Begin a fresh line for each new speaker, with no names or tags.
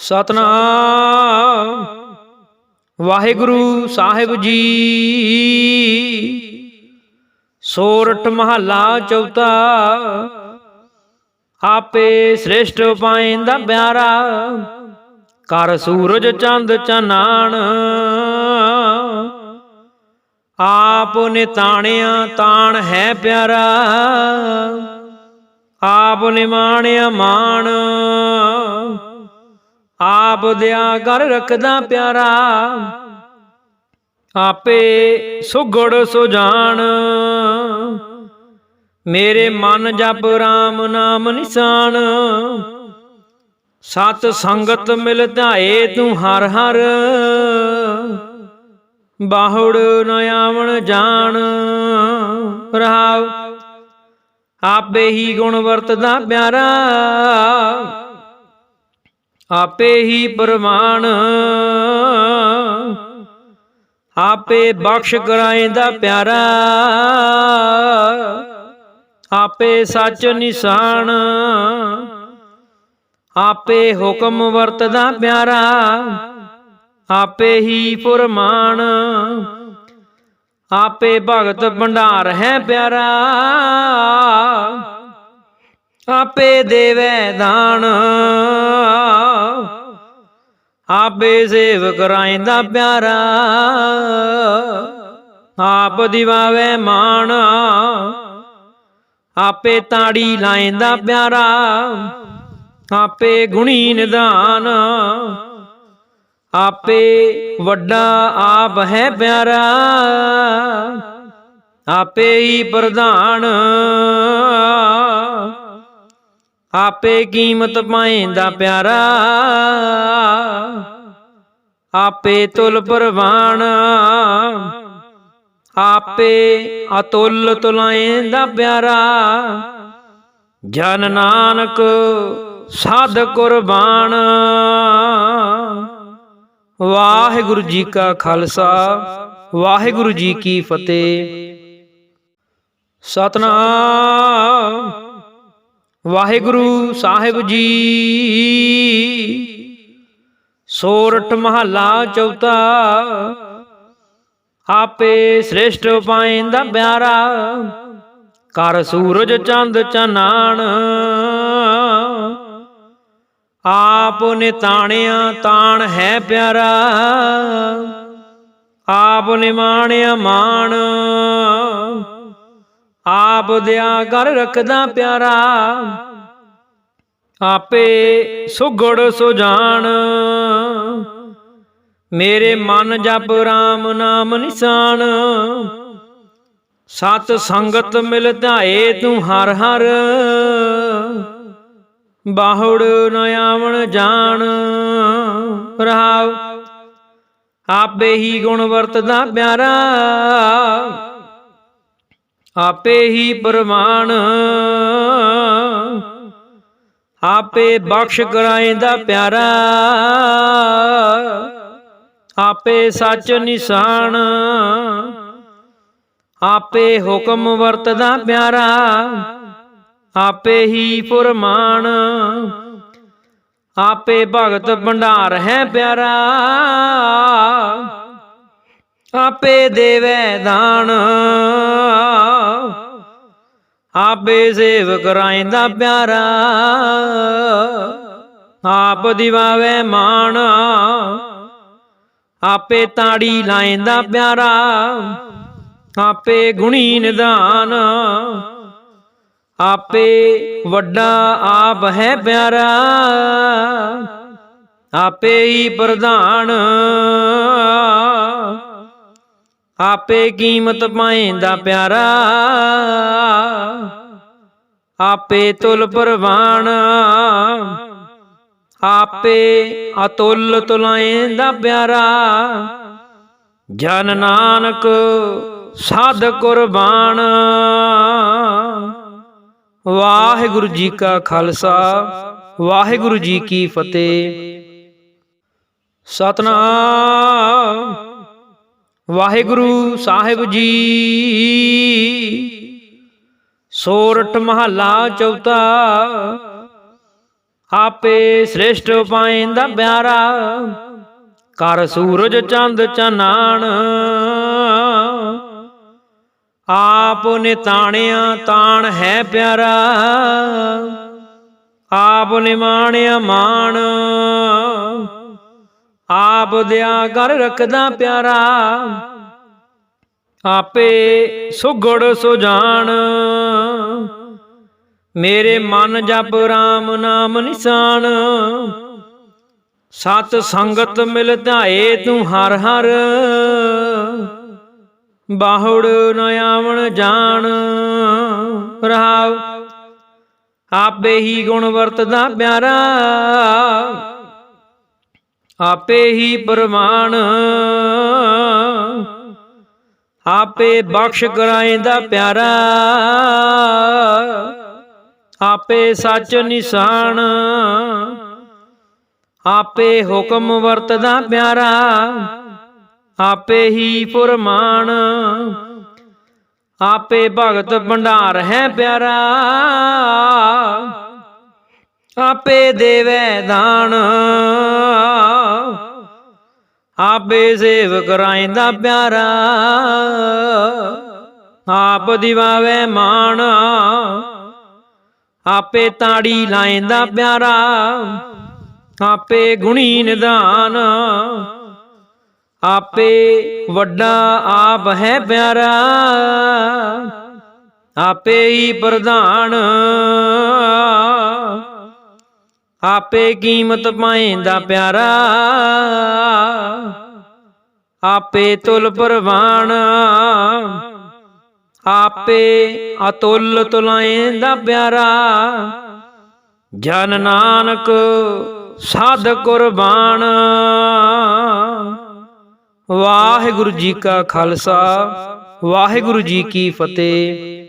ਸਤਨਾਮ। ਵਾਹਿਗੁਰੂ ਸਾਹਿਬ ਜੀ। ਸੋਰਠ ਮਹੱਲਾ ਚੌਥਾ। ਆਪੇ ਸ੍ਰੇਸ਼ਟ ਪਾਇੰਦਾ ਪਿਆਰਾ। ਕਰ ਸੂਰਜ ਚੰਦ ਚਨਾਣ। ਆਪ ਨੇ ਤਾਣਿਆ ਤਾਣ ਹੈ ਪਿਆਰਾ। ਆਪ ਨੇ ਮਾਣਿਆ ਮਾਣ। ਆਪ ਦਿਆ ਕਰ ਰੱਖਦਾ ਪਿਆਰਾ। ਆਪੇ ਸੁਗੜ ਸੁਜਾਨ ਮੇਰੇ ਮਨ ਜਪ RAM ਨਾਮ ਨਿਸ਼ਾਨ। ਸਤ ਸੰਗਤ ਮਿਲ ਧਾਏ ਤੂੰ ਹਰ ਹਰ। ਬਾਹੁੜ ਨ ਆਵਣ ਜਾਣ। ਰਹਾਉ, ਆਪੇ ਹੀ ਗੁਣ ਵਰਤਦਾ ਪਿਆਰਾ। ਆਪੇ ਹੀ ਪ੍ਰਮਾਣ ਆਪੇ ਬਖਸ਼ ਕਰਾਇੰਦਾ ਪਿਆਰਾ। ਆਪੇ ਸੱਚ ਨਿਸ਼ਾਨ। ਆਪੇ ਹੁਕਮ ਵਰਤਦਾ ਪਿਆਰਾ। ਆਪੇ ਹੀ ਫਰਮਾਨ। ਆਪੇ ਭਗਤ ਭੰਡਾਰ ਹੈ ਪਿਆਰਾ। ਆਪੇ ਦੇਵੈ ਦਾਨ। ਆਪੇ ਸੇਵਕ ਰਾਇੰਦਾ ਪਿਆਰਾ। ਆਪ ਦਿਵਾਵੇ ਮਾਣ। ਆਪੇ ਤਾੜੀ ਲਾਇੰਦਾ ਪਿਆਰਾ। ਆਪੇ ਗੁਣੀ ਨਿਦਾਨ। ਆਪੇ ਵੱਡਾ ਆਪ ਹੈ ਪਿਆਰਾ। ਆਪੇ ਹੀ ਪ੍ਰਧਾਨ। ਆਪੇ ਕੀਮਤ ਪਾਇੰਦਾ ਪਿਆਰਾ। ਆਪੇ ਤੁਲ ਪਰਵਾਨ। ਆਪੇ ਅਤੁੱਲ ਤੁਲਾਇੰਦਾ ਪਿਆਰਾ। ਜਨ ਨਾਨਕ ਸਾਧ ਕੁਰਬਾਨ। ਵਾਹਿਗੁਰੂ ਜੀ ਕਾ ਖਾਲਸਾ, ਵਾਹਿਗੁਰੂ ਜੀ ਕੀ ਫਤਿਹ। ਸਤਨਾਮ। ਵਾਹਿਗੁਰੂ ਸਾਹਿਬ ਜੀ। ਸੋਰਠ ਮਹੱਲਾ ਚੌਥਾ। ਆਪੇ ਸ੍ਰੇਸ਼ਟ ਪਾਇੰਦਾ ਪਿਆਰਾ। ਕਰ ਸੂਰਜ ਚੰਦ ਚਨਾਣ। ਆਪ ਨੇ ਤਾਣਿਆ ਤਾਣ ਹੈ ਪਿਆਰਾ। ਆਪ ਨੇ ਮਾਣਿਆ ਮਾਣ। ਆਪ ਦਿਆ ਕਰ ਰੱਖਦਾ ਪਿਆਰਾ। ਆਪੇ ਸੁਗੜ ਸੁਜਾਨ। ਮੇਰੇ ਮਨ ਜਪ RAM ਨਾਮ ਨਿਸ਼ਾਨ। ਸਤ ਸੰਗਤ ਮਿਲ ਧਾਏ ਤੂੰ ਹਰ ਹਰ। ਬਾਹੁੜ ਨ ਆਵਣ ਜਾਣ। ਰਹਾਉ, ਆਪੇ ਹੀ ਗੁਣ ਵਰਤਦਾ ਪਿਆਰਾ। ਆਪੇ ਹੀ ਪ੍ਰਮਾਣ ਆਪੇ ਬਖਸ਼ ਕਰਾਇੰਦਾ ਪਿਆਰਾ। ਆਪੇ ਸੱਚ ਨਿਸ਼ਾਨ। ਆਪੇ ਹੁਕਮ ਵਰਤਦਾ ਪਿਆਰਾ। ਆਪੇ ਹੀ ਫਰਮਾਨ। ਆਪੇ ਭਗਤ ਭੰਡਾਰ ਹੈ ਪਿਆਰਾ। ਆਪੇ ਦੇਵੈ ਦਾਨ। ਆਪੇ ਸੇਵਕ ਰਾਇੰਦਾ ਪਿਆਰਾ। ਆਪ ਦਿਵਾਵੇ ਮਾਣ। ਆਪੇ ਤਾੜੀ ਲਾਇੰਦਾ ਪਿਆਰਾ। ਆਪੇ ਗੁਣੀ ਨਿਦਾਨ। ਆਪੇ ਵੱਡਾ ਆਪ ਹੈ ਪਿਆਰਾ। ਆਪੇ ਹੀ ਪ੍ਰਧਾਨ। ਆਪੇ ਕੀਮਤ ਪਾਇੰਦਾ ਪਿਆਰਾ। ਆਪੇ ਤੁਲ ਪਰਵਾਨ। ਆਪੇ ਅਤੁੱਲ ਤੁਲਾਇੰਦਾ ਪਿਆਰਾ। ਜਨ ਨਾਨਕ ਸਾਧ ਕੁਰਬਾਨ। ਵਾਹਿਗੁਰੂ ਜੀ ਕਾ ਖਾਲਸਾ। ਵਾਹਿਗੁਰੂ ਜੀ ਕੀ ਫਤਿਹ। ਸਤਨਾਮ। ਵਾਹਿਗੁਰੂ ਸਾਹਿਬ ਜੀ। ਸੋਰਠ ਮਹੱਲਾ ਚੌਥਾ। ਆਪੇ ਸ੍ਰੇਸ਼ਟ ਪਾਇੰਦਾ ਪਿਆਰਾ। ਕਰ ਸੂਰਜ ਚੰਦ ਚਨਾਣ। ਆਪ ਨੇ ਤਾਣਿਆ ਤਾਣ ਹੈ ਪਿਆਰਾ। ਆਪ ਨੇ ਮਾਣਿਆ ਮਾਣ। ਆਪ ਦਿਆ ਕਰ ਰੱਖਦਾ ਪਿਆਰਾ। ਆਪੇ ਸੁਗੜ ਸੁਜਾਨ ਮੇਰੇ ਮਨ ਜਪ RAM ਨਾਮ ਨਿਸ਼ਾਨ। ਸਤ ਸੰਗਤ ਮਿਲ ਧਾਏ ਤੂੰ ਹਰ ਹਰ। ਬਾਹੁੜ ਨ ਆਵਣ ਜਾਣ। ਰਹਾਉ, ਆਪੇ ਹੀ ਗੁਣ ਵਰਤਦਾ ਪਿਆਰਾ। ਆਪੇ ਹੀ ਪ੍ਰਮਾਣ ਆਪੇ ਬਖਸ਼ ਕਰਾਇਂਦਾ ਪਿਆਰਾ। ਆਪੇ ਸੱਚ ਨਿਸ਼ਾਨ। ਆਪੇ ਹੁਕਮ ਵਰਤਦਾ ਪਿਆਰਾ। ਆਪੇ ਹੀ ਫਰਮਾਨ। ਆਪੇ ਭਗਤ ਭੰਡਾਰ ਹੈ ਪਿਆਰਾ। ਆਪੇ ਦੇਵੈ ਦਾਨ। ਆਪੇ ਸੇਵ ਕਰਾਇਂਦਾ ਪਿਆਰਾ। ਆਪ ਦਿਵਾਵੇ ਮਾਣ। ਆਪੇ ਤਾੜੀ ਲਾਇਂਦਾ ਪਿਆਰਾ। ਆਪੇ ਗੁਣੀ ਨਿਦਾਨ। ਆਪੇ ਵੱਡਾ ਆਪ ਹੈ ਪਿਆਰਾ। ਆਪੇ ਹੀ ਪ੍ਰਧਾਨ। ਆਪੇ ਕੀਮਤ ਪਾਏਂਦਾ ਪਿਆਰਾ। ਆਪੇ ਤੁਲ ਪਰਵਾਨ। ਆਪੇ ਅਤੁੱਲ ਤੁਲਾਏਂਦਾ ਪਿਆਰਾ। ਜਨ ਨਾਨਕ ਸਾਧ ਕੁਰਬਾਨ। ਵਾਹਿਗੁਰੂ ਜੀ ਕਾ ਖਾਲਸਾ। ਵਾਹਿਗੁਰੂ ਜੀ ਕੀ ਫਤਿਹ।